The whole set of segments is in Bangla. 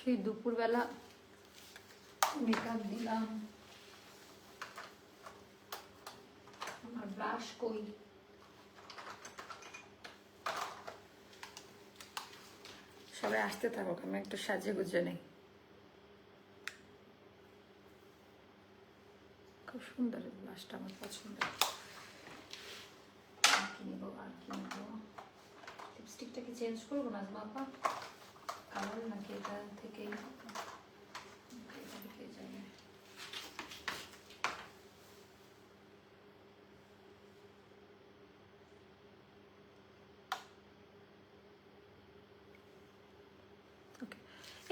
সেই দুপুরবেলা মেকআপ দিলাম। আমার ব্রাশ কই সবাই আসতে থাকুক আমি একটু সাজিয়ে গুজে নেই। খুব সুন্দর ব্লাশটা আমার পছন্দ। আর কি নেব আর কি নেব? লিপস্টিকটা কি চেঞ্জ করব না বাবা? নাকি এটা থেকেই.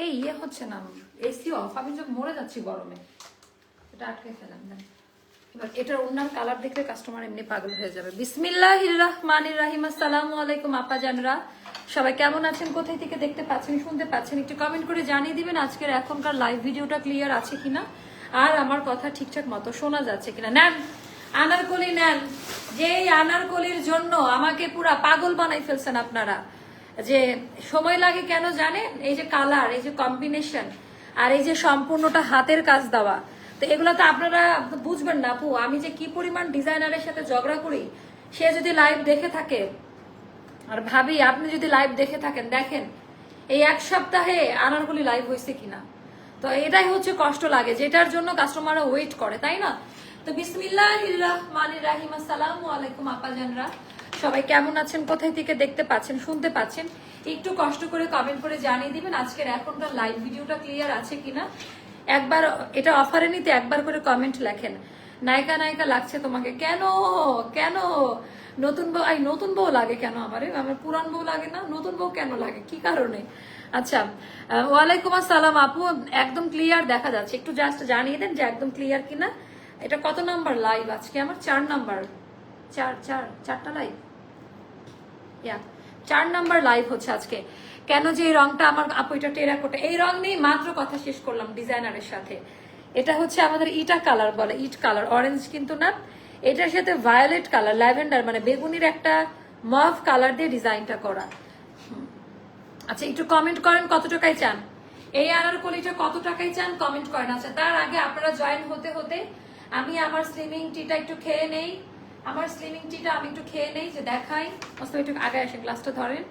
এই ইয়ে হচ্ছে না এসি অফ আমি যে মরে যাচ্ছি গরমে, এটা আটকে ফেলাম এবার এটার অন্যান্য কালার দেখলে কাস্টমার এমনি পাগল হয়ে যাবে। বিসমিল্লাহ রহমানির রাহিম, আসসালামু আলাইকুম আপা জানরা সবাই কেমন আছেন? কোথায় থেকে দেখতে পাচ্ছেন, শুনতে পাচ্ছেন? একটু কমেন্ট করে জানিয়ে দিবেন আজকের এখনকার লাইভ ভিডিওটা ক্লিয়ার আছে কিনা। আর আমার কথা ঠিকঠাক মতো শোনা যাচ্ছে কিনা। নেন, আনারকলি নেন। যে এই আনারকলির জন্য আমাকে পুরা পাগল বানাই ফেলছেন আপনারা। যে সময় লাগে কেন জানেন? এই যে কালার এই যে কম্বিনেশন আর এই যে সম্পূর্ণটা হাতের কাজ দেওয়া। তো এগুলো তো আপনারা বুঝবেন না আপু। আমি যে কি পরিমাণ ডিজাইনারের সাথে ঝগড়া করি, সে যদি লাইভ দেখে থাকে আর ভাবি, আপনি যদি লাইভ দেখে থাকেন, দেখেন, এই এক সপ্তাহে আনারগুলি লাইভ হয়েছে কিনা। তো এটাই হচ্ছে কষ্ট লাগে, যেটার জন্য কাস্টমাররা ওয়েট করে, তাই না? তো বিসমিল্লাহ রাহিম আসসালামু আলাইকুম আপাজানরা সবাই কেমন আছেন? কোথায় থেকে দেখতে পাচ্ছেন, শুনতে পাচ্ছেন? একটু কষ্ট করে কমেন্ট করে জানিয়ে দিবেন, আজকের এখনকার লাইভ ভিডিওটা ক্লিয়ার আছে কিনা। একবার, এটা অফারে নিতে একবার করে কমেন্ট লেখেন। নায়িকা নায়িকা লাগছে তোমাকে। কেন? কেন? নতুন বউ এই নতুন বউ লাগে কেন আমার? আমার পুরান বউ লাগে না? নতুন বউ কেন লাগে? কি কারণে? আচ্ছা ওয়ালাইকুম আসসালাম আপু, একদম ক্লিয়ার দেখা যাচ্ছে। একটু জাস্ট জানিয়ে দেন যে একদম ক্লিয়ার কিনা। এটা কত নাম্বার লাইভ আজকে? আমার চার নাম্বার চার চার, চারটা লাইভ ইয়া চার নাম্বার লাইভ হচ্ছে আজকে। কেন যে এই রংটা আমার আপু, এটা টেরাকোটা এই রং নিয়ে মাত্র কথা শেষ করলাম ডিজাইনারের সাথে। এটা হচ্ছে আমাদের ইটা কালার বলে, ইট কালার অরেঞ্জ কিন্তু না। এটার সাথে ভায়োলেট কালার ল্যাভেন্ডার মানে বেগুনির একটা মভ কালার দিয়ে ডিজাইনটা করা। আচ্ছা একটু কমেন্ট করেন কত টাকায় চান? এই আনারকলিটা কত টাকায় চান? কমেন্ট করেন। আচ্ছা তার আগে আপনারা জয়েন হতে হতে আমি আমার স্লিমিং টিটা একটু খেয়ে নেই। আমার স্লিমিং টিটা আমি একটু খেয়ে নেই, যে দেখাই। অস্ত একটু আগে আসেন গ্লাসটা ধরেন।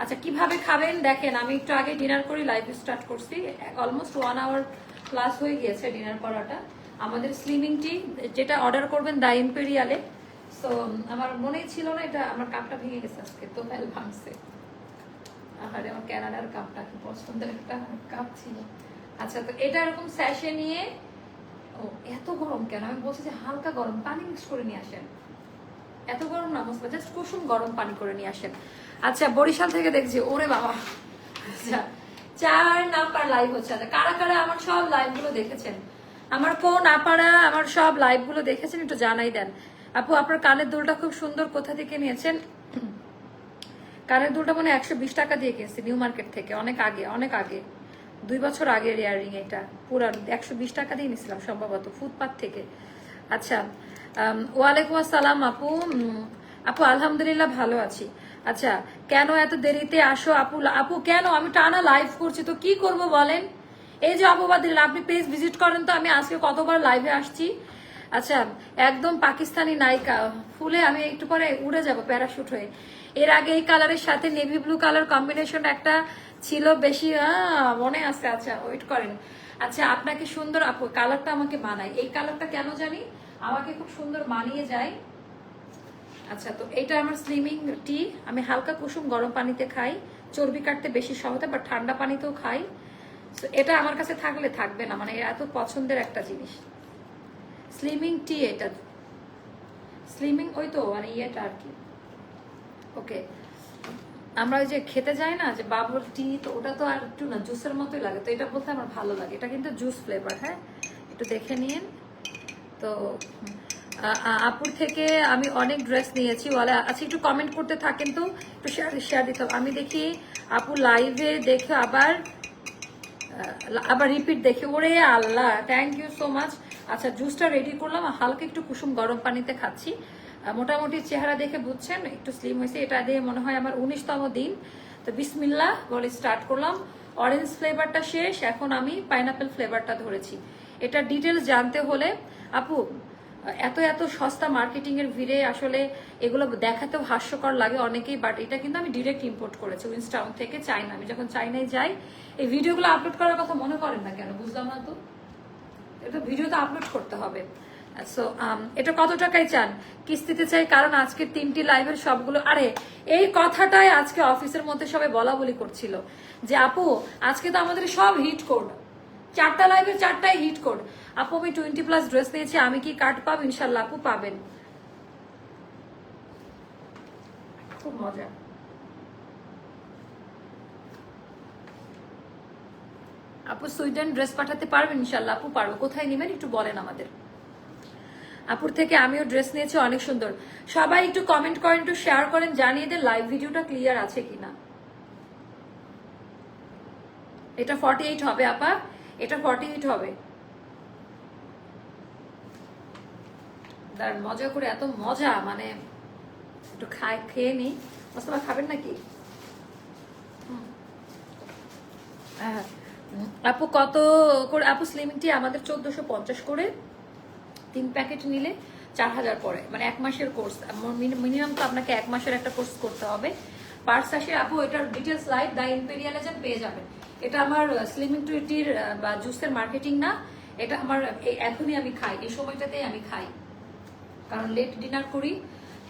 আচ্ছা কীভাবে খাবেন? দেখেন, আমি একটু আগে ডিনার করি লাইভ স্টার্ট করছি। অলমোস্ট ওয়ান আওয়ার প্লাস হয়ে গিয়েছে ডিনার করাটা। আমাদের স্লিমিং টি যেটা অর্ডার করবেন দা ইম্পেরিয়ালে সো আমার মনেই ছিল না এটা, আমার কাপটা ভেঙে গেছে আজকে, তো ফেল ভাঙছে। আহারে, আমার ক্যানাডার কাপটা, কি পছন্দের একটা কাপ ছিল। আচ্ছা তো এটা এরকম স্যাশে নিয়ে, ও, এত গরম কেন? আমি বলছি যে হালকা গরম, পানি মিক্স করে নিয়ে আসেন। এত গরম না মুসবা জাস্ট কুসুম গরম পানি করে নিয়ে আসেন। আচ্ছা বরিশাল থেকে দেখছি, ওরে বাবা। আচ্ছা চার নাম্বার লাইভ হচ্ছে। আচ্ছা কারা কারা আমার সব লাইভগুলো দেখেছেন? আমার কোন আপারা, আমার সব লাইভগুলো দেখেছেন, একটু জানাই দেন। আপু, আপনার কানের দুলটা খুব সুন্দর কোথা থেকে নিয়েছেন? কানের দুলটা মানে একশো বিশ টাকা দিয়ে কিনছি, নিউ মার্কেট থেকে, অনেক আগে অনেক আগে। দুই বছর আগের ইয়ারিং এটা, পুরো একশো বিশ টাকা দিয়ে নিয়েছিলাম সম্ভবত ফুটপাথ থেকে। আচ্ছা ওয়ালাইকুম আসসালাম আপু। আপু, আলহামদুলিল্লাহ ভালো আছি। আচ্ছা কেন এত দেরিতে আসো আপু? আপু, কেন? আমি টানা লাইভ করছি, তো কি করব বলেন? এই যে অপবাদ দিলেন আপনি পেজ ভিজিট করেন তো, আমি আজকে কতবার লাইভে আসছি। আচ্ছা একদম পাকিস্তানি নায়িকা, ফুলে আমি একটু পরে উড়ে যাব প্যারাশুট হয়ে। এর আগে এই কালারের সাথে নেভি ব্লু কালার কম্বিনেশন একটা ছিল, বেশি মনে আছে আচ্ছা ওয়েট করেন। আচ্ছা আপনাকে সুন্দর আপু কালারটা আমাকে মানায়। এই কালারটা কেন জানি? আমাকে খুব সুন্দর মানিয়ে যায়। আচ্ছা তো এটা আমার স্লিমিং টি আমি হালকা কুসুম গরম পানিতে খাই। চর্বি কাটতে বেশি সহজে বা ঠান্ডা পানিতেও খাই। এটা আমার কাছে থাকলে থাকবে না মানে এত পছন্দের একটা জিনিস। স্লিমিং টি এটা। স্লিমিং ওই তো মানে ইয়েটা আর কি। ওকে আমরা ওই যে খেতে যাই না, যে বাবল টি তো ওটা তো আর একটু না জুসের মতোই লাগে। তো এটা বলতে আমার ভালো লাগে। এটা কিন্তু জুস ফ্লেভার হ্যাঁ? একটু দেখে নিন। তো আপুর থেকে আমি অনেক ড্রেস নিয়েছি। বলে আচ্ছা একটু কমেন্ট করতে থাকেন তো। একটু শেয়ার শেয়ার দিতে। আমি দেখি আপু লাইভে দেখে আবার আবার রিপিট দেখি, ওরে আল্লাহ থ্যাংক ইউ সো মাচ আচ্ছা জুসটা রেডি করলাম, হালকা একটু কুসুম গরম পানিতে খাচ্ছি। মোটামুটি চেহারা দেখে বুঝছেন, একটু স্লিম হয়েছে। এটা দিয়ে মনে হয় আমার উনিশতম দিন। তো বিসমিল্লা বলে স্টার্ট করলাম। অরেঞ্জ ফ্লেভারটা শেষ, এখন আমি পাইনাপেল ফ্লেভারটা ধরেছি। এটা ডিটেলস জানতে হলে, আপু এত এত সস্তা মার্কেটিং এর ভিড়ে আসলে এগুলো দেখাতেও হাস্যকর লাগে অনেকেই বাট এটা কিন্তু আমি ডিরেক্ট ইম্পোর্ট করেছি উইন্সটাউন থেকে চাইনা আমি যখন চাইনায় যাই, এই ভিডিওগুলো আপলোড করার কথা মনে করেন না কেন? বুঝলাম না তো? এটা ভিডিও তো আপলোড করতে হবে। সো এটা কত টাকায় চান? কিস্তিতে চাই কারণ আজকে তিনটি লাইভের সবগুলো। আরে, এই কথাটাই আজকে অফিসের মধ্যে সবাই বলা বলি করছিল যে, আপু, আজকে তো আমাদের সব হিট কোড চারটা লাইভের চারটাই হিট কোড আপু, আমি টোয়েন্টি প্লাস ড্রেস নিয়েছি, আমি কি কার্ড পাবো? ইনশাল্লাহ আপু পাবেন। খুব মজা। আপু, সুইডেন ড্রেস পাঠাতে পারবেন? ইনশাল্লাহ আপু পারব। কোথায় নেবেন? একটু বলেন আমাদের। আপুর থেকে আমিও ড্রেস নিয়েছি, অনেক সুন্দর। সবাই একটু কমেন্ট করেন, একটু শেয়ার করেন, জানিয়ে দেন লাইভ ভিডিওটা ক্লিয়ার আছে কিনা। এটা ফর্টি এইট হবে, আপা। এটা ফর্টি এইট হবে। দাঁড়ান, মজা করে এত মজা মানে একটু খায় খেয়ে নি। মোস্তফা, খাবেন নাকি? হ্যাঁ। আপু, কত করে, আপু স্লিমিং টি আমাদের চোদ্দশো পঞ্চাশ করে। তিন প্যাকেট নিলে চার হাজার পরে মানে এক মাসের কোর্স মিনিমাম তো আপনাকে এক মাসের একটা কোর্স করতে হবে। পার্স আসে, আপু, এটার ডিটেলস লাইভ দা ইম্পেরিয়ালে যান পেয়ে যাবেন। এটা আমার স্লিমিং টুইটির বা জুসের মার্কেটিং না। এটা আমার এখনই আমি খাই, এই সময়টাতেই আমি খাই। কারণ লেট ডিনার করি,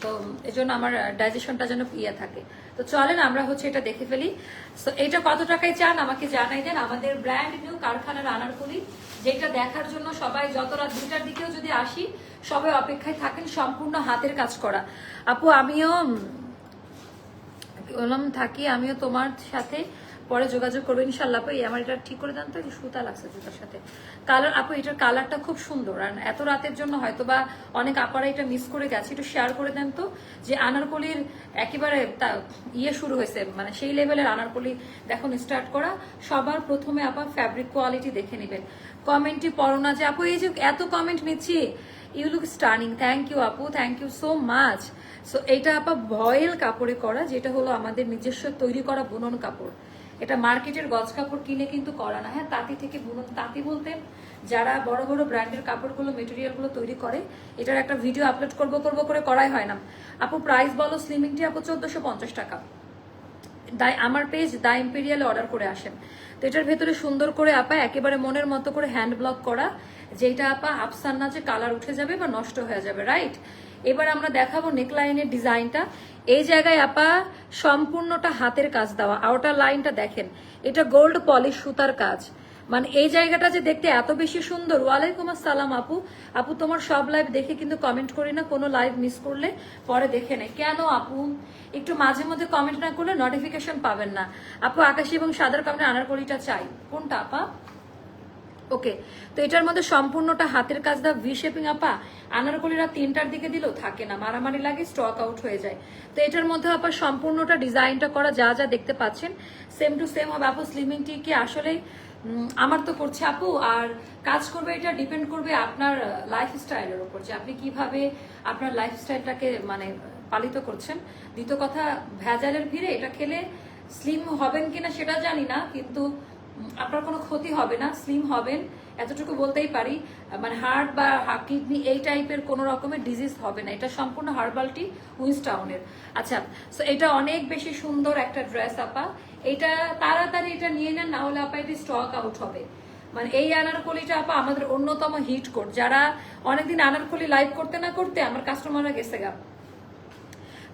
তো এজন্য আমার ডাইজেশনটা যেন ইয়ে থাকে। তো চলেন আমরা হচ্ছে এটা দেখে ফেলি। তো এটা কত টাকায় চান? আমাকে জানাই দেন। আমাদের ব্র্যান্ড নিউ কারখানার আনারকুলি যেটা দেখার জন্য সবাই যত রাত দুটার দিকেও যদি আসি, সবাই অপেক্ষায় থাকেন সম্পূর্ণ হাতের কাজ করা। আপু, আমিও থাকি, আমিও তোমার সাথে। পরে যোগাযোগ করব ইনশাল্লাহ আপু আমার এটা ঠিক করে দেন তো সুতা লাগছে জুতার সাথে। কালার, আপু, এটার কালারটা খুব সুন্দর। আর এত রাতের জন্য হয়তো বা অনেক আপারা এটা মিস করে গেছে। একটু শেয়ার করে দেন তো, যে আনারকলির একেবারে ইয়ে শুরু হয়েছে মানে সেই লেভেলের আনারকলি দেখুন স্টার্ট করা। সবার প্রথমে আপা ফ্যাব্রিক কোয়ালিটি দেখে নেবেন। কমেন্টই পড়ো না যে, আপু, এই যে এত কমেন্ট নিচ্ছি you look stunning thank you আপু thank you so much so এটা আপা ভয়েল কাপড়ে করা, যেটা হলো আমাদের নিজস্ব তৈরি করা বুনন কাপড়। এটা মার্কেটের গজ কাপড় কিনে কিন্তু করা না। হ্যাঁ তাঁতি থেকে বুনন তাঁতি বলতে যারা বড় বড় ব্র্যান্ডের কাপড়গুলো, মেটেরিয়ালগুলো তৈরি করে, এটার একটা ভিডিও আপলোড করব করব করে করাই হয় না। আপু প্রাইস বলো স্লিমিংটি আপু, চোদ্দশো পঞ্চাশ টাকা। দাই আমার পেজ দা ইম্পেরিয়ালে অর্ডার করে আসেন। তো এটার ভেতরে সুন্দর করে আপা, একেবারে মনের মতো করে হ্যান্ড ব্লক করা যেটা আপা আফসান না যে কালার উঠে যাবে বা নষ্ট হয়ে যাবে রাইট এবার আমরা দেখাবো নেকলাইনের ডিজাইনটা এই জায়গায় আপা সম্পূর্ণটা হাতের কাজ দেওয়া আউটার লাইনটা দেখেন। এটা গোল্ড পলিশ সুতার কাজ। মানে এই জায়গাটা যে দেখতে এত বেশি সুন্দর, ওয়ালাইকুম আসসালাম আপু। আপু, তোমার সব লাইভ দেখে কিন্তু কমেন্ট করি না, কোনো লাইভ মিস করলে পরে দেখে নেই কেন আপু? একটু মাঝে মধ্যে কমেন্ট না করলে নোটিফিকেশন পাবেন না। আপু, আকাশি এবং সাদার কমেন্ট আনার করিটা চাই। কোনটা আপা? ওকে, তো এটার মধ্যে সম্পূর্ণটা হাতের কাজ দা ভি শেপিং আপা, আনারকলিরা তিনটার দিকে দিলেও থাকে না, মারামারি লাগে স্টক আউট হয়ে যায়। তো এটার মধ্যে আপা সম্পূর্ণটা ডিজাইনটা করা যা যা দেখতে পাচ্ছেন সেম টু সেম হবে। আপু স্লিমিংটি কি আসলে আমার তো করছে আপু, আর কাজ করবে এটা ডিপেন্ড করবে আপনার লাইফ স্টাইলের উপর, যে আপনি কীভাবে আপনার লাইফ স্টাইলটাকে মানে পালিত করছেন। দ্বিতীয় কথা, ভেজালের ভিড়ে এটা খেলে স্লিম হবেন কিনা সেটা জানি না, কিন্তু আপনার কোনো ক্ষতি হবে না স্লিম হবেন, এতটুকু বলতেই পারি। মানে হার্ট বা কিডনি এই টাইপের কোনো রকমের ডিজিজ হবে না। এটা সম্পূর্ণ হার্বালটি উইন্সটাউনের আচ্ছা সো এটা অনেক বেশি সুন্দর একটা ড্রেস আপা। এটা তাড়াতাড়ি এটা নিয়ে নেন, না হলে আপা এটি স্টক আউট হবে। মানে এই আনারকলিটা আপা আমাদের অন্যতম হিট কোড যারা অনেকদিন আনারকলি লাইভ করতে না করতে আমার কাস্টমাররা গেছে গা।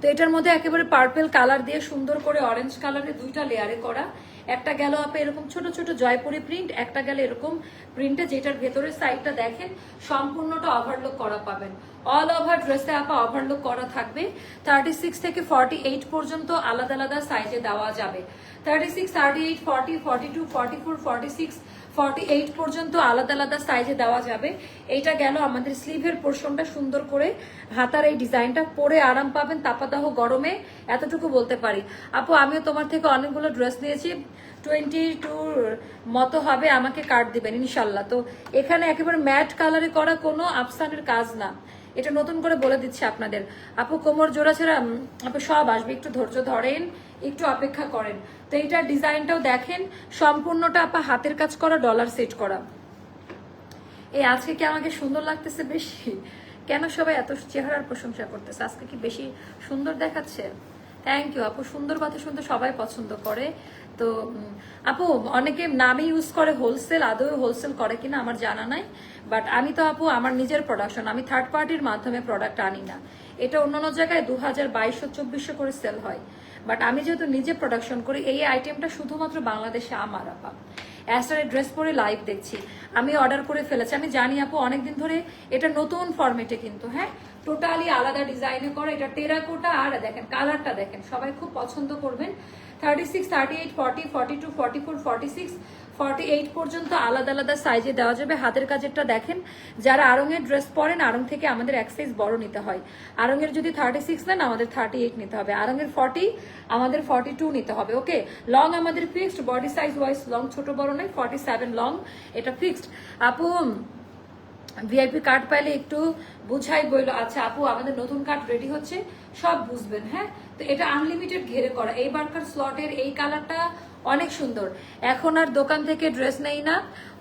তো এটার মধ্যে একেবারে পার্পেল কালার দিয়ে সুন্দর করে অরেঞ্জ কালারে দুইটা লেয়ারে করা। একটা গেল আপে এরকম ছোট ছোট জয়পুরি প্রিন্ট একটা গেল এরকম প্রিন্টে যেটার ভেতরের সাইডটা দেখেন, সম্পূর্ণটা ওভারলুক করা পাবেন। অল ওভার ড্রেসে আপা ওভারলুক করা থাকবে। থার্টি সিক্স থেকে ফর্টি এইট পর্যন্ত আলাদা আলাদা সাইজে দেওয়া যাবে। Thirty six thirty eight forty forty two forty four forty six forty eight পর্যন্ত আলাদা আলাদা সাইজে দেওয়া যাবে। এইটা গেল আমাদের স্লিভের পোর্শনটা সুন্দর করে হাতার এই ডিজাইনটা পরে আরাম পাবেন তাপাদাহ গরমে, এতটুকু বলতে পারি। আপু, আমিও তোমার থেকে অনেকগুলো ড্রেস নিয়েছি টোয়েন্টি টুর মতো হবে, আমাকে কার্ড দিবেন ইনশাল্লাহ তো এখানে একেবারে ম্যাট কালারে করা কোনো আফসানের কাজ না। এটা নতুন করে বলে দিচ্ছি আপনাদের। আপু, কোমর জোড়া ছাড়া আপু, সব আসবে, একটু ধৈর্য ধরেন। একটু অপেক্ষা করেন। তো এইটার ডিজাইনটাও দেখেন। সম্পূর্ণটা আপা হাতের কাজ করা ডলার সেট করা। এই আজকে কি আমাকে সুন্দর লাগতেছে বেশি? কেন সবাই এত চেহারার প্রশংসা করতেছে? আজকে কি বেশি সুন্দর দেখাচ্ছে? থ্যাংক ইউ আপু। সুন্দর কথা শুনতে সবাই পছন্দ করে। তো আপু, অনেকে নামে ইউজ করে হোলসেল আদৌ হোলসেল করে কিনা আমার জানা নাই। বাট আমি তো, আপু, আমার নিজের প্রোডাকশন আমি থার্ড পার্টির মাধ্যমে প্রোডাক্ট আনি না। এটা অন্যান্য জায়গায় দু হাজার বাইশশো চব্বিশশো করে সেল হয়। বাট আমি যেহেতু নিজে প্রোডাকশন করি, এই আইটেমটা শুধুমাত্র বাংলাদেশে আমার আপা। অ্যাস্টারের ড্রেস পরে লাইভ দেখছি। আমি অর্ডার করে ফেলেছি। আমি জানি আপু, অনেকদিন ধরে এটা নতুন ফর্মেটে কিন্তু হ্যাঁ? টোটালি আলাদা ডিজাইনে করা। এটা টেরাকোটা আর দেখেন কালারটা দেখেন। সবাই খুব পছন্দ করবেন। Thirty six thirty eight forty forty two forty four forty six forty eight পর্যন্ত আলাদা আলাদা সাইজে দেওয়া যাবে। হাতের কাজেরটা দেখেন, যারা আরঙের ড্রেস পরেন আরং থেকে আমাদের এক সাইজ বড় নিতে হয়। আরঙের যদি থার্টি সিক্স নেন, আমাদের থার্টি এইট নিতে হবে। আরঙের ফর্টি আমাদের ফর্টি টু নিতে হবে ওকে লং আমাদের fixed body size wise long ছোট বড় নয় ফর্টি সেভেন লং এটা ফিক্সড আপু ভিআইপি কার্ড পাইলে একটু বুঝাই বইলো আচ্ছা আপু, আমাদের নতুন কার্ড রেডি হচ্ছে। সব বুঝবেন হ্যাঁ? তো এটা আনলিমিটেড ঘেরে করা। এই বারকার স্লটের এই কালারটা অনেক সুন্দর। এখন আর দোকান থেকে ড্রেস নেই না।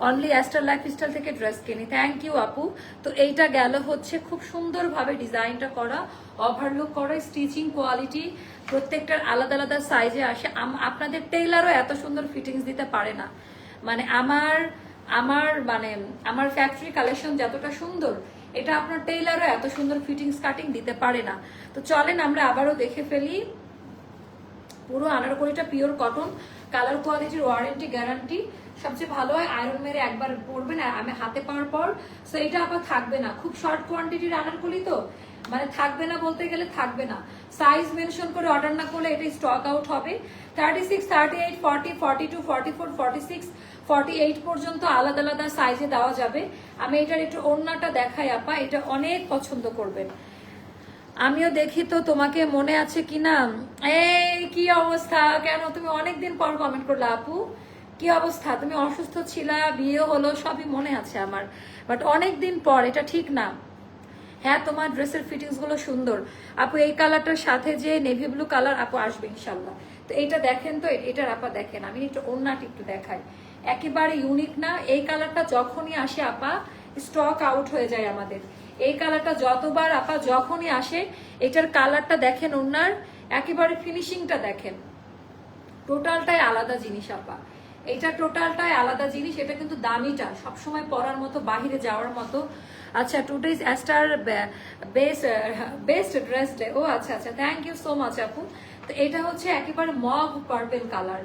অনলি অ্যাস্টার লাইফ স্টাইল থেকে ড্রেস কিনি। থ্যাংক ইউ আপু। তো এইটা গেল হচ্ছে খুব সুন্দরভাবে ডিজাইনটা করা ওভারলুক করা স্টিচিং কোয়ালিটি প্রত্যেকটার আলাদা আলাদা সাইজে আসে। আপনাদের টেইলারও এত সুন্দর ফিটিংস দিতে পারে না। মানে আমার আমার মানে আমার ফ্যাক্টরি কালেকশন যতটা সুন্দর, এটা আপনার টেইলারও এত সুন্দর ফিটিংস কাটিং দিতে পারে না। তো চলেন আমরা আবারও দেখে ফেলি। পুরো আনারকলিটা পিওর কটন কালার কোয়ালিটির ওয়ারেন্টি গ্যারান্টি। সবচেয়ে ভালো হয় আয়রন মেরে একবার পরবেন আর আমি হাতে পাওয়ার পর। সো এটা আবার থাকবে না। খুব শর্ট কোয়ান্টিটির আনারকলি তো। মানে থাকবে না বলতে গেলে থাকবে না। সাইজ মেনশন করে অর্ডার না করলে এটা স্টক আউট হবে। Thirty six thirty eight forty forty two forty four forty six forty eight পর্যন্ত আলাদা আলাদা সাইজে দেওয়া যাবে। আমি এটার একটু অন্যটা দেখাই, আপা। এটা অনেক পছন্দ করবেন। আমিও দেখি তো তোমাকে মনে আছে কিনা। এই, কি অবস্থা? কেন? তুমি অনেকদিন পর কমেন্ট করলে, আপু। কি অবস্থা? তুমি অসুস্থ ছিলা, বিয়ে হলো, সবই মনে আছে আমার। বাট অনেক দিন পর, এটা ঠিক না। হ্যাঁ তোমার ড্রেসের ফিটিংসগুলো সুন্দর। আপু, এই কালারটার সাথে যে নেভি ব্লু কালার আপু, আসবে ইনশাল্লাহ তো এইটা দেখেন তো, এটার আপা দেখেন। আমি একটু ওড়নাটি একটু দেখাই। একেবারে ইউনিক না। এই কালারটা যখনই আসে, আপা স্টক আউট হয়ে যায় আমাদের। এই কালারটা যতবার আপা যখনই আসে, এটার কালারটা দেখেন ওনার, একেবারে ফিনিশিংটা দেখেন। টোটালটাই আলাদা জিনিস আপা। এটা টোটালটাই আলাদা জিনিস, এটা কিন্তু দামিটা, সবসময় পরার মতো, বাহিরে যাওয়ার মতো। আচ্ছা today is Aster best best dress day ও আচ্ছা আচ্ছা থ্যাংক ইউ সো মাচ আপু। তো এটা হচ্ছে একেবারে মগ পার্পেল কালার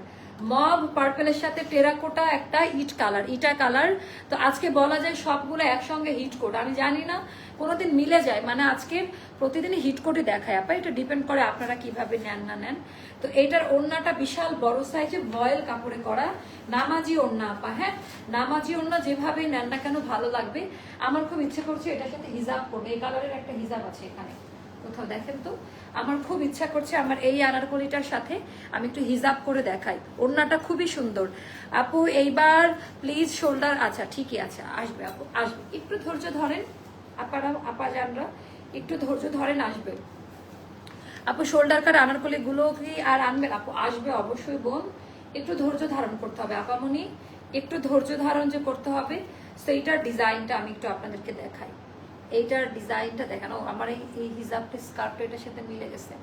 মব পার্পেলের সাথে টেরাকোটা একটা ইট কালার ইটা কালার তো আজকে বলা যায় সবগুলো একসঙ্গে হিট কোড আমি জানি না কোনোদিন মিলে যায়। মানে আজকে প্রতিদিনই হিট কোডে দেখায়। আপা, এটা ডিপেন্ড করে আপনারা কীভাবে নেন না নেন। তো এইটার ওড়নাটা বিশাল বড় সাইজে ভয়েল কাপড়ে করা। নামাজি ওড়না আপা হ্যাঁ? নামাজি ওড়না যেভাবে নেন না কেন ভালো লাগবে। আমার খুব ইচ্ছে করছে এটার সাথে হিজাব করবে। এই কালারের একটা হিজাব আছে এখানে। কোথাও দেখেন তো? আমার খুব ইচ্ছা করছে আমার এই আনারকলিটার সাথে আমি একটু হিজাব করে দেখাই। ওড়নাটা খুবই সুন্দর। আপু, এইবার প্লিজ শোল্ডার আচ্ছা ঠিকই আছে। আসবে আপু, আসবে। একটু ধৈর্য ধরেন। আপারা আপা জানরা একটু ধৈর্য ধরেন আসবে। আপু শোল্ডার কারগুলো কি আর আনবেন? আপু আসবে অবশ্যই বোন। একটু ধৈর্য ধারণ করতে হবে আপামনি। একটু ধৈর্য ধারণ যে করতে হবে সেইটার ডিজাইনটা আমি একটু আপনাদেরকে দেখাই। এইটার ডিজাইনটা দেখানো আমার এই হিজাবটা স্কার্টটা এটার সাথে মিলে গেছে।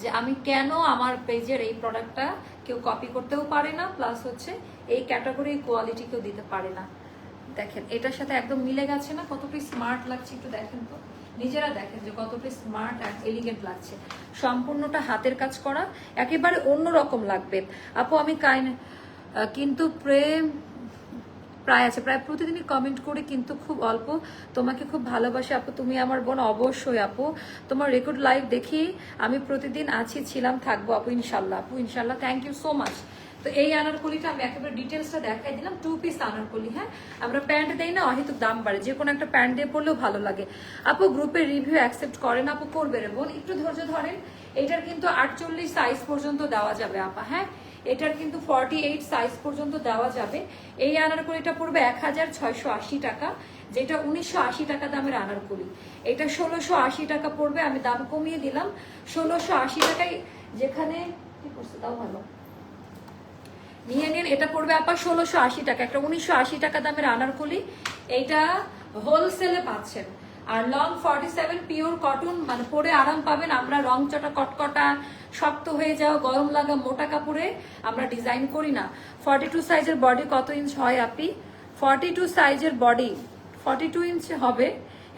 যে আমি কেন আমার পেজের এই প্রোডাক্টটা কেউ কপি করতেও পারে না প্লাস হচ্ছে এই ক্যাটাগরি কোয়ালিটি কেউ দিতে পারে না। দেখেন, এটার সাথে একদম মিলে গেছে না? কতটা স্মার্ট লাগছে একটু দেখেন তো। নিজেরা দেখেন যে কতটা স্মার্ট আর এলিগেন্ট লাগছে। সম্পূর্ণটা হাতের কাজ করা, একেবারে অন্যরকম লাগবে। আপু, আমি কাইন কিন্তু প্রেম প্রায় আছে, প্রায় প্রতিদিনই কমেন্ট করি, কিন্তু খুব অল্প। তোমাকে খুব ভালোবাসি আপু, তুমি আমার বোন, অবশ্যই আপু। তোমার রেকর্ড লাইভ দেখি, আমি প্রতিদিন আছি, ছিলাম, থাকব আপু, ইনশাল্লাহ। আপু, ইনশাল্লাহ থ্যাংক ইউ সো মাচ তো এই আনারকলিটা আমি একেবারে ডিটেলসটা দেখাই দিলাম। টু পিস আনারকলি হ্যাঁ? আমরা প্যান্ট দেই না, অহেতুক দাম বাড়ে। যে কোনো একটা প্যান্ট দিয়ে পরলেও ভালো লাগে। আপু, গ্রুপের রিভিউ অ্যাকসেপ্ট করেন আপু, করবে রে বোন। একটু ধৈর্য ধরেন, এটার কিন্তু আটচল্লিশ সাইজ পর্যন্ত দেওয়া যাবে আপা হ্যাঁ? এটার কিন্তু ফর্টি এইট সাইজ পর্যন্ত দেওয়া যাবে। এই আনারকলিটা পড়বে এক হাজার ছয়শো আশি টাকা, যেটা উনিশশো আশি টাকা দামের আনারকলি। এটা ষোলোশো আশি টাকা পড়বে, আমি দাম কমিয়ে দিলাম। ষোলোশো আশি টাকায় যেখানে কি করছে? তাও ভালো। নিয়ে নিন, এটা পড়বে আপনার ষোলোশো আশি টাকা, একটা উনিশশো আশি টাকা দামের আনারকলি। এইটা হোলসেলে পাচ্ছেন। আর long forty seven pure cotton মানে পরে আরাম পাবেন। আমরা রং চটা, কটকটা, শক্ত হয়ে যাওয়া গরম লাগা মোটা কাপড়ে আমরা ডিজাইন করি না। ফর্টি টু সাইজের বডি কত ইঞ্চ হয় আপি? ফর্টি টু সাইজের বডি ফর্টি টু ইঞ্চ হবে।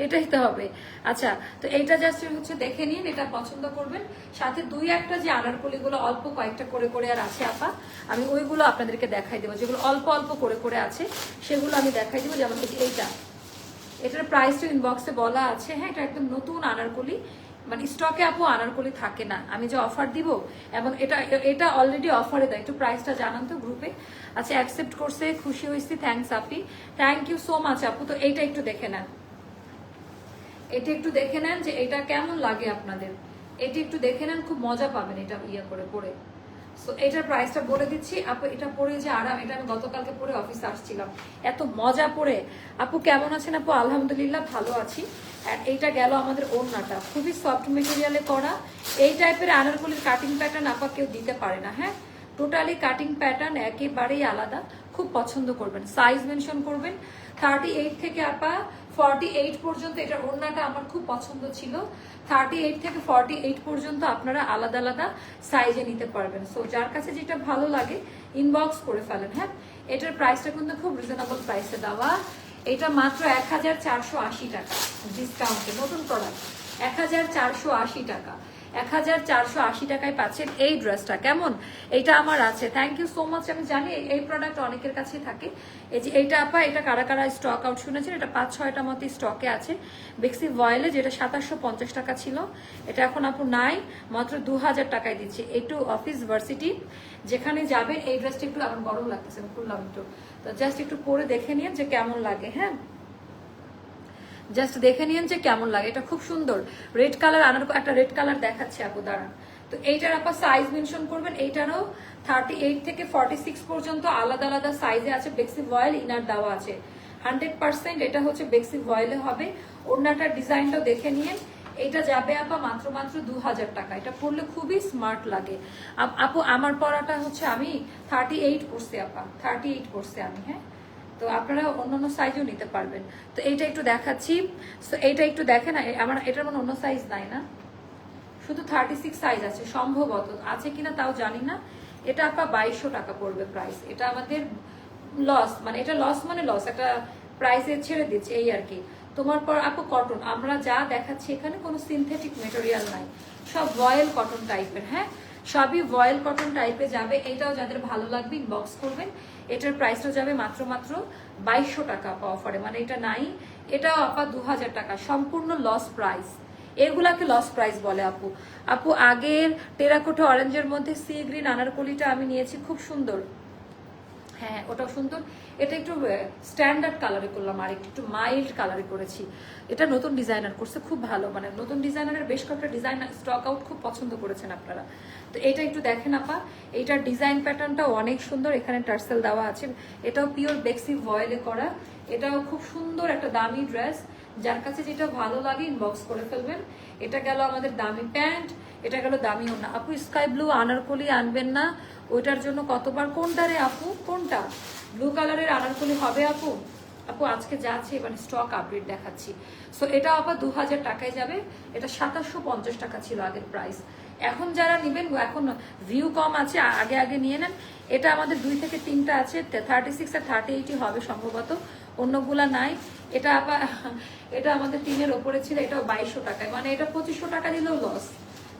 এটাই তো হবে। আচ্ছা তো এইটা জাস্ট হচ্ছে দেখে নিন, এটা পছন্দ করবেন। সাথে দুই একটা যে আনারকলিগুলো অল্প কয়েকটা করে করে আর আছে, আপা, আমি ওইগুলো আপনাদেরকে দেখাই দেবো। যেগুলো অল্প অল্প করে করে আছে, সেগুলো আমি দেখাই দেবো। যেমন হচ্ছে এইটা। এটার প্রাইসটা ইনবক্সে বলা আছে। হ্যাঁ এটা একদম নতুন আনারকলি মানে স্টকে আপু আনারকলি থাকে না। আমি যে অফার দিব, এবং এটা এটা অলরেডি অফারে দেয়। একটু প্রাইসটা জানান তো গ্রুপে আচ্ছা অ্যাকসেপ্ট করছে, খুশি হয়েছি thanks Api thank you so much আপু। তো এইটা একটু দেখে নেন। এটা একটু দেখে নেন যে এটা কেমন লাগে আপনাদের। এটি একটু দেখে নেন, খুব মজা পাবেন এটা ইয়ে করে পরে। সো এটার প্রাইসটা বলে দিচ্ছি। আপু, এটা পরে যে আরাম, এটা আমি গতকালকে পরে অফিসে আসছিলাম। এত মজা পরে। আপু, কেমন আছেন আপু? আলহামদুলিল্লাহ, ভালো আছি। এইটা গেল আমাদের ওড়নাটা। খুবই সফট মেটেরিয়ালে করা। এই টাইপের আনারগুলির কাটিং প্যাটার্ন আপা কেউ দিতে পারে না হ্যাঁ? টোটালি কাটিং প্যাটার্ন একেবারেই আলাদা। খুব পছন্দ করবেন। সাইজ মেনশন করবেন। থার্টি এইট থেকে আপা ফর্টি এইট পর্যন্ত এটা ওড়নাটা আমার খুব পছন্দ ছিল। থার্টি এইট থেকে ফর্টি এইট পর্যন্ত আপনারা আলাদা আলাদা সাইজে নিতে পারবেন। সো যার কাছে যেটা ভালো লাগে ইনবক্স করে ফেলেন হ্যাঁ? এটার প্রাইসটা কিন্তু খুব রিজনেবল প্রাইসে দেওয়া। এটা মাত্র এক হাজার চারশো আশি টাকা ডিসকাউন্টে নতুন প্রোডাক্ট এক হাজার চারশো আশি টাকা। এক হাজার চারশো আশি টাকায় পাচ্ছেন এই ড্রেসটা। কেমন? এইটা আমার আছে। থ্যাংক ইউ সো মাচ আমি জানি এই প্রোডাক্ট অনেকের কাছেই থাকে। এই যে এইটা আপা, এটা কারা কারা স্টক আউট শুনেছেন? এটা পাঁচ ছয়টা মতো স্টকে আছে। বেক্সি ভয়েলে যেটা সাতাশশো পঞ্চাশ টাকা ছিল, এটা এখন আপু নাই, মাত্র দু হাজার টাকায় দিচ্ছে। একটু অফিস ভার্সিটি যেখানে যাবেন, এই ড্রেসটা একটু আমার গরম লাগতেছে খুললাম একটু। তো জাস্ট একটু পরে দেখে নিন যে কেমন লাগে হ্যাঁ? জাস্ট দেখে নিন যে কেমন লাগে। এটা খুব সুন্দর। রেড কালার আনার একটা রেড কালার দেখাচ্ছে আপু, দাঁড়ান। তো এইটার আপা সাইজ মেনশন করবেন। এইটারও থার্টি এইট থেকে ফর্টি সিক্স পর্যন্ত আলাদা আলাদা সাইজে আছে। বেক্সি ভয়েল ইনার দেওয়া আছে। হান্ড্রেড পার্সেন্ট এটা হচ্ছে বেক্সি ভয়েলে হবে। ওড়নাটার ডিজাইনটাও দেখে নিন। এটা যাবে আপা মাত্র মাত্র দু হাজার টাকা। এটা পরলে খুবই স্মার্ট লাগে। আপু আমার পড়াটা হচ্ছে আমি থার্টি এইট পড়ছি আপা। থার্টি এইট পড়ছি আমি হ্যাঁ? তো আপনারা অন্যান্য সাইজও নিতে পারবেন। তো এইটা একটু দেখাচ্ছি। তো এইটা একটু দেখেন আমার, এটার মানে অন্য সাইজ নাই না? শুধু থার্টি সিক্স সাইজ আছে, সম্ভবত। আছে কিনা তাও জানি না। এটা আপনার বাইশশো টাকা পড়বে প্রাইস এটা আমাদের লস মানে এটা লস মানে লস একটা প্রাইসে ছেড়ে দিচ্ছে, এই আর কি। তোমার পর আপু কটন আমরা যা দেখাচ্ছি এখানে কোনো সিনথেটিক মেটেরিয়াল নাই। সব ভয়েল কটন টাইপের হ্যাঁ? সবই ভয়েল কটন টাইপে যাবে। এটাও যাদের ভালো লাগবে ইনবক্স করবেন। এটার প্রাইসটা যাবে মাত্র মাত্র বাইশশো টাকা আপা অফারে মানে এটা নাই এটাও আপা দু হাজার টাকা। সম্পূর্ণ লস প্রাইস এগুলাকে লস প্রাইস বলে আপু। আপু, আগের টেরাকোটা অরেঞ্জের মধ্যে সি গ্রিন আনারকলিটা আমি নিয়েছি, খুব সুন্দর। হ্যাঁ ওটাও সুন্দর। এটা একটু স্ট্যান্ডার্ড কালারে করলাম আর একটু মাইল্ড কালারে করেছি। এটা নতুন ডিজাইনার করছে, খুব ভালো। মানে নতুন ডিজাইনারের বেশ কয়েকটা ডিজাইন স্টক আউট খুব পছন্দ করেছেন আপনারা। তো এটা একটু দেখেন আপা, এইটার ডিজাইন প্যাটার্নটাও অনেক সুন্দর। এখানে টার্সেল দেওয়া আছে। এটাও পিওর বেক্সি ভয়েলে করা। এটাও খুব সুন্দর একটা দামি ড্রেস যার কাছে যেটা ভালো লাগে ইনবক্স করে ফেলবেন। এটা গেল আমাদের দামি প্যান্ট। এটা গেল দামি ওনা আপু স্কাই ব্লু আনারকলি আনবেন না। ওইটার জন্য কতবার কোনটা রে আপু? কোনটা? ব্লু কালারের আনারকলি হবে আপু? আপু, আজকে যাচ্ছে মানে স্টক আপডেট দেখাচ্ছি। সো এটা আবার দু হাজার টাকায় যাবে। এটা সাতাশশো পঞ্চাশ টাকা ছিল আগের প্রাইস এখন যারা নেবেন এখন ভিউ কম আছে আগে আগে নিয়ে নেন। এটা আমাদের দুই থেকে তিনটা আছে থার্টি সিক্স আর থার্টি এইটই হবে সম্ভবত। অন্যগুলা নাই। এটা আবার এটা আমাদের তিনের ওপরে ছিল, এটাও বাইশশো টাকায়। মানে এটা পঁচিশশো টাকা দিলেও লস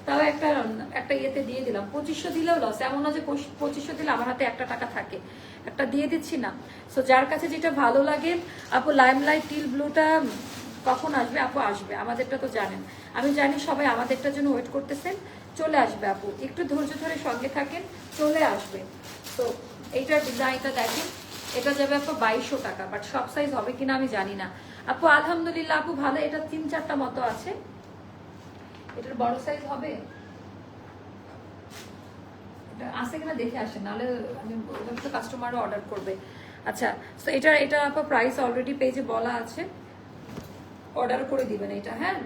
তাও একটা একটা ইয়েতে দিয়ে দিলাম। পঁচিশশো দিলেও লস এমন না যে পঁচিশ- পঁচিশশো দিলে আমার হাতে একটা টাকা থাকে। একটা দিয়ে দিচ্ছি না। সো যার কাছে যেটা ভালো লাগে, আপু লাইমলাইট টিল ব্লুটা কখন আসবে? আপু, আসবে। আমাদেরটা তো জানেন। আমি জানি সবাই আমাদেরটার জন্য ওয়েট করতেছেন। চলে আসবে, আপু। একটু ধৈর্য ধরে সঙ্গে থাকেন, চলে আসবে। তো এইটার ডিজাইনটা দেখেন। এটা যাবে, আপু, বাইশশো টাকা বাট সব সাইজ হবে কিনা আমি জানি না। আপু, আলহামদুলিল্লাহ, আপু, ভালো। এটা তিন চারটা মতো আছে। এটার বড় সাইজ হবে? এটা আছে কিনা দেখে আসেন নাহলে আমি তো কাস্টমারও অর্ডার করবে। আচ্ছা তো এটা এটা আপনার প্রাইস অলরেডি পেজে বলা আছে। অর্ডার করে দিবেন এটা হ্যাঁ?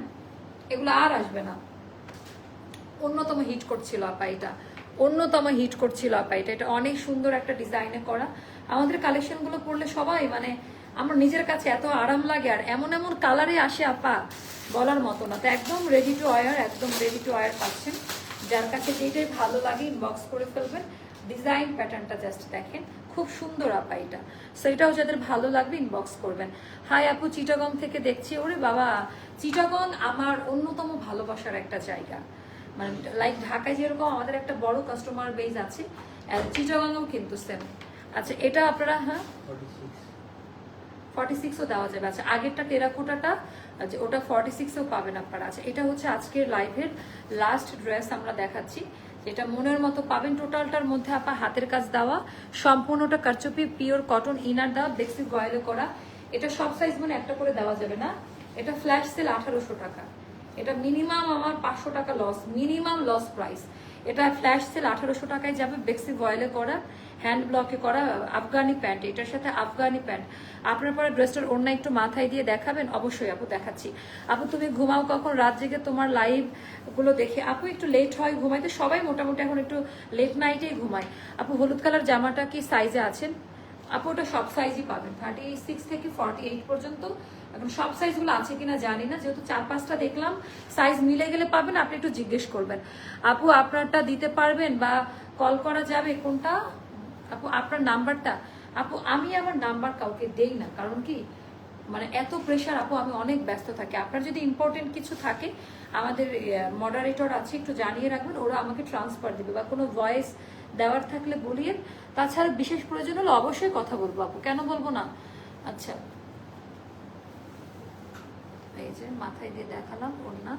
এগুলো আর আসবে না। অন্যতম হিট করছিল আপা এটা। অন্যতম হিট করছিল আপা এটা। এটা অনেক সুন্দর একটা ডিজাইনে করা। আমাদের কালেকশনগুলো পড়লে সবাই মানে আমার নিজের কাছে এত আরাম লাগে আর এমন এমন কালারে আসে আপা, বলার মতো না। তো একদম রেডি টু ওয়ার একদম রেডি টু ওয়ার পাচ্ছেন। যার কাছে যেটাই ভালো লাগে ইনবক্স করে ফেলবেন। ডিজাইন প্যাটার্নটা জাস্ট দেখেন। খুব সুন্দর আপা এটা। সেটাও যাদের ভালো লাগবে ইনবক্স করবেন। হাই আপু, চিটাগং থেকে দেখছি। ওরে বাবা, চিটাগং আমার অন্যতম ভালোবাসার একটা জায়গা। মানে লাইক ঢাকায় যেরকম আমাদের একটা বড় কাস্টমার বেজ আছে চিটাগংও কিন্তু সেম আচ্ছা এটা আপনারা হ্যাঁ? ফর্টি সিক্সও দেওয়া যাবে। আচ্ছা আগেরটা টেরাকোটাটা যে ওটা ফর্টি সিক্সও পাবেন আপনারা। আচ্ছা এটা হচ্ছে আজকের লাইভের লাস্ট ড্রেস আমরা দেখাচ্ছি। যেটা মনের মতো পাবেন। টোটালটার মধ্যে আপা হাতের কাজ দেওয়া, সম্পূর্ণটা কারচুপি পিওর কটন ইনার দেওয়া, বেক্সি গয়েলে করা। এটা সব সাইজ মানে একটা করে দেওয়া যাবে না। এটা ফ্ল্যাশ সেল আঠারোশো টাকা। এটা মিনিমাম আমার পাঁচশো টাকা লস মিনিমাম লস প্রাইস এটা ফ্ল্যাশ সেল আঠারোশো টাকায় যাবে, বেক্সি ভয়েলে করা। হ্যান্ড ব্লকে করা আফগানি প্যান্ট, এটার সাথে আফগানি প্যান্ট। আপনার পরে ড্রেসটার অন্য একটু মাথায় দিয়ে দেখাবেন? অবশ্যই আপু, দেখাচ্ছি। আপু, তুমি ঘুমাও কখন? রাত জেগে তোমার লাইভগুলো দেখে। আপু, একটু লেট হয় ঘুমাইতে। সবাই মোটামুটি এখন একটু লেট নাইটেই ঘুমায়। আপু, হলুদ কালার জামাটা কি সাইজে আছেন? আপু, ওটা সব সাইজই পাবেন। থার্টি সিক্স থেকে ফর্টি এইট পর্যন্ত। এখন সব সাইজগুলো আছে কিনা জানি না। যেহেতু চার পাঁচটা দেখলাম সাইজ মিলে গেলে পাবেন। আপনি একটু জিজ্ঞেস করবেন। আপু, আপনারটা দিতে পারবেন বা কল করা যাবে? কোনটা? আপু, আপনার নাম্বারটা, আপু, আমি আমার নাম্বার কাউকে দেই না, কারণ কি? মানে এত প্রেশার আপু, আমি অনেক ব্যস্ত থাকি। আপনার যদি ইম্পর্টেন্ট কিছু থাকে, আমাদের মডারেটর আছে, একটু জানিয়ে রাখবেন, ওরা আমাকে ট্রান্সফার দিবে বা কোনো ভয়েস দেওয়ার থাকলে বলিয়ে। তাছাড়া বিশেষ প্রয়োজন হলে অবশ্যই কথা বলব, আপু। কেন বলব না? আচ্ছা। এই যে মাথায় দিয়ে দেখালাম ওর যে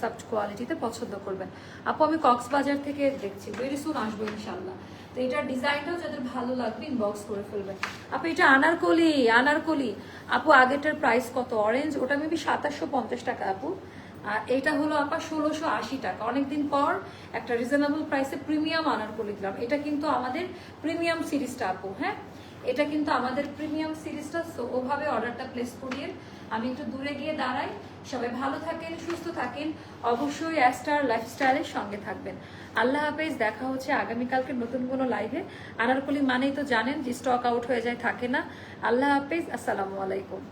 সফট কোয়ালিটিতে পছন্দ করবেন। আপু, আমি কক্সবাজার থেকে দেখছি। ভেরি সুন আসব ইনশাল্লাহ তো এটার ডিজাইনটাও যাদের ভালো লাগবে ইনবক্স করে ফেলবেন। আপু, এটা আনারকলি আনারকলি। আপু, আগেরটার প্রাইস কত? অরেঞ্জ ওটা মেবি সাতাশশো পঞ্চাশ টাকা, আপু। আর এটা হলো আপা ষোলোশো আশি টাকা। অনেকদিন পর একটা রিজনেবল প্রাইসে প্রিমিয়াম আনারকলি দিলাম। এটা কিন্তু আমাদের প্রিমিয়াম সিরিজটা আপু হ্যাঁ? এটা কিন্তু আমাদের প্রিমিয়াম সিরিজটা ওভাবে অর্ডারটা প্লেস করিয়ে আমি একটু দূরে গিয়ে দাঁড়াই। সবাই ভালো থাকেন, সুস্থ থাকেন। অবশ্যই অ্যাস্টার লাইফস্টাইলের সঙ্গে থাকবেন। আল্লাহ হাফেজ, দেখা হচ্ছে আগামীকালকে নতুন কোনো লাইভে আনারকলি মানেই তো জানেন যে স্টক আউট হয়ে যায়, থাকে না। আল্লাহ হাফেজ, আসসালামু আলাইকুম।